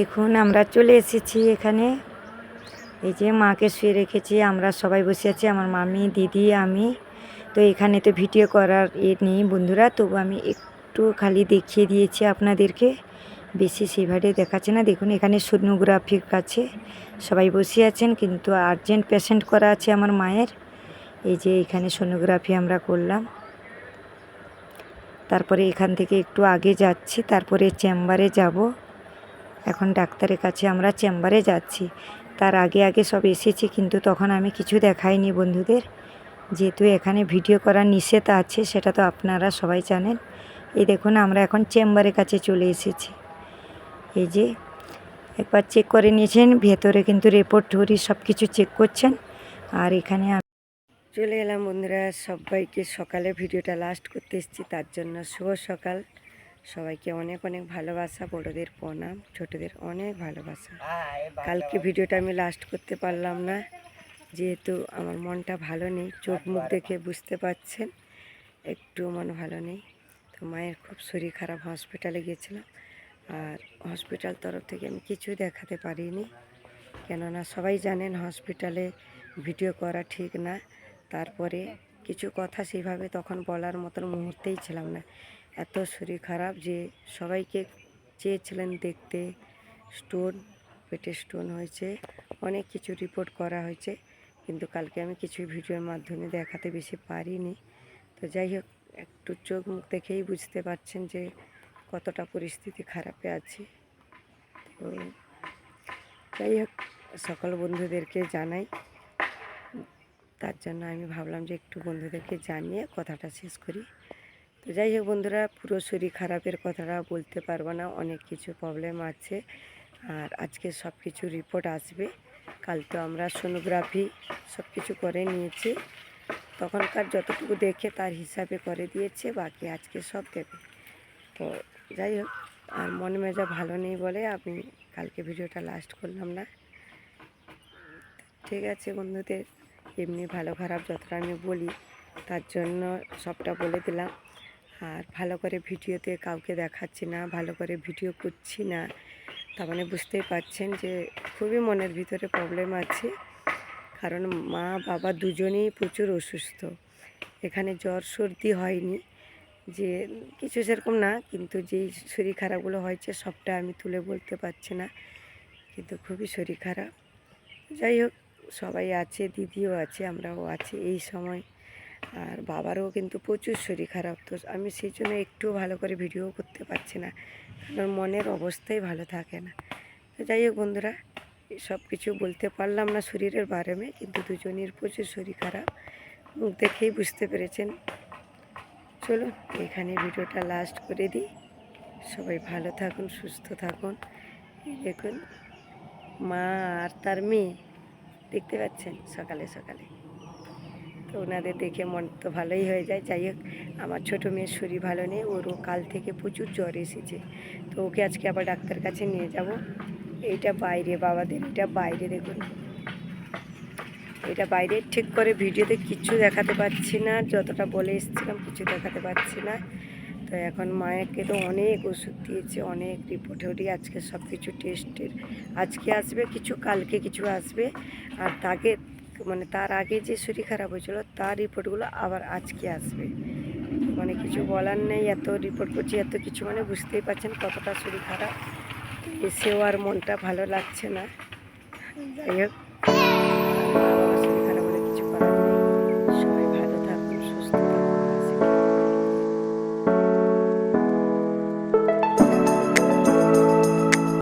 দেখুন, আমরা চলে এসেছি এখানে। এই যে মাকে শুয়ে রেখেছি, আমরা সবাই বসে আছি, আমার মামি, দিদি, আমি। তো এখানে তো ভিডিও করার এ নেই বন্ধুরা, তবু আমি একটু খালি দেখিয়ে দিয়েছি আপনাদেরকে। বেশি সেভাবে দেখাচ্ছে না, দেখুন এখানে সোনোগ্রাফির কাছে সবাই বসে আছেন, কিন্তু আর্জেন্ট পেশেন্ট করা আছে আমার মায়ের। এই যে এখানে সোনোগ্রাফি আমরা করলাম। তারপরে এখান থেকে একটু আগে যাচ্ছি, তারপরে চেম্বারে যাব। এখন ডাক্তারের কাছে আমরা চেম্বারে যাচ্ছি। তার আগে আগে সব এসেছি, কিন্তু তখন আমি কিছু দেখাইনি বন্ধুদের। যেহেতু এখানে ভিডিও করার নিষেধ আছে, সেটা তো আপনারা সবাই জানেন। এই দেখুন, আমরা এখন চেম্বারের কাছে চলে এসেছি। এই যে, একবার চেক করে নিয়েছেন, ভেতরে কিন্তু রিপোর্ট টরি সব কিছু চেক করছেন। আর এখানে চলে এলাম বন্ধুরা, সবাইকে সকালে ভিডিওটা লাস্ট করতে এসেছি, তার জন্য শুভ সকাল। সবাইকে অনেক অনেক ভালোবাসা বড়দের প্রণাম ছোটদের অনেক ভালোবাসা। কালকে ভিডিওটা আমি লাস্ট করতে পারলাম না যেহেতু আমার মনটা ভালো নেই চোখ মুখ দেখে বুঝতে পাচ্ছেন একটু মন ভালো নেই। তো মায়ের খুব শরীর খারাপ হসপিটালে গিয়েছিলাম আর হসপিটাল তরফ থেকে আমি কিছুই দেখাতে পারিনি। কেননা সবাই জানেন হসপিটালে ভিডিও করা ঠিক না। তারপরে কিছু কথা সেইভাবে তখন বলার মতন মুহূর্তেই ছিলাম না। এত শরীর খারাপ যে সবাইকে চেয়েছিলেন দেখতে স্টোন, পেটে স্টোন হয়েছে, অনেক কিছু রিপোর্ট করা হয়েছে, কিন্তু কালকে আমি কিছু ভিডিওর মাধ্যমে দেখাতে বেশি পারিনি। তো যাই হোক, একটু চোখ মুখ দেখেই বুঝতে পারছেন যে কতটা পরিস্থিতি খারাপে আছি। তো যাই হোক, সকল বন্ধুদেরকে জানাই। তার জন্য আমি ভাবলাম যে একটু বন্ধুদেরকে জানিয়ে কথাটা শেষ করি। তো যাই হোক বন্ধুরা, পুরো শরীর খারাপের কথাটা বলতে পারব না, অনেক কিছু প্রবলেম আছে। আর আজকে সব কিছু রিপোর্ট আসবে। কাল তো আমরা সোনোগ্রাফি সব কিছু করে নিয়েছি। তখনকার যতটুকু দেখে তার হিসাবে করে দিয়েছে, বাকি আজকে সব দেবে। তো যাই হোক, আর মনে মেজা ভালো নেই বলে আমি কালকে ভিডিওটা লাস্ট করলাম না। ঠিক আছে বন্ধুদের, এমনি ভালো খারাপ যতটা আমি বলি, তার জন্য সবটা বলে দিলাম। আর ভালো করে ভিডিওতে কাউকে দেখাচ্ছি না, ভালো করে ভিডিও করছি না। তার মানে বুঝতেই পারছেন যে খুবই মনের ভিতরে প্রবলেম আছে। কারণ মা, বাবা দুজনেই প্রচুর অসুস্থ। এখানে জ্বর, সর্দি হয়নি, যে কিছু সেরকম না, কিন্তু যেই শরীর খারাপগুলো হয়েছে সবটা আমি তুলে বলতে পারছি না। কিন্তু খুবই শরীর খারাপ। যাই হোক, সবাই আছে, দিদিও আছে, আমরাও আছি। এই সময় আর বাবারও কিন্তু প্রচুর শরীর খারাপ। তো আমি সেই জন্য একটু ভালো করে ভিডিও করতে পারছি না। কারণ মনের অবস্থাই ভালো থাকে না। তো যাই হোক বন্ধুরা, সব কিছু বলতে পারলাম না শরীরের বারে বারেমে কিন্তু দুজনের প্রচুর শরীর খারাপ। মুখ দেখেই বুঝতে পেরেছেন। চলুন, এখানে ভিডিওটা লাস্ট করে দিই। সবাই ভালো থাকুন, সুস্থ থাকুন। দেখুন, মা আর তার মেয়ে। দেখতে পাচ্ছেন? সকালে সকালে। তো ওনাদের দেখে মন তো ভালোই হয়ে যায়। যাই হোক, আমার ছোটো মেয়ের শরীর ভালো নেই ওরও কাল থেকে প্রচুর জ্বর এসেছে। তো ওকে আজকে আবার ডাক্তার কাছে নিয়ে যাব। এইটা বাইরে, বাবাদের, এটা বাইরে দেখুন। এটা বাইরে, ঠিক করে ভিডিওতে কিছু দেখাতে পাচ্ছি না, যতটা বলে এসেছিলাম কিছু দেখাতে পাচ্ছি না। তো এখন মায়েরকে তো অনেক ওষুধ দিয়েছে, অনেক রিপোর্ট হরি আজকে সব কিছু টেস্টের আজকে আসবে, কিছু কালকে কিছু আসবে, আর তাকে মানে তার আগে যে শরীর খারাপ হয়েছিল, তার রিপোর্টগুলো আবার আজকে আসবে। মানে কিছু বলার নেই, এত রিপোর্ট করছি, এত কিছু মানে বুঝতেই পারছেন কতটা শরীর খারাপ। এসেও আর মনটা ভালো লাগছে না। যাই হোক।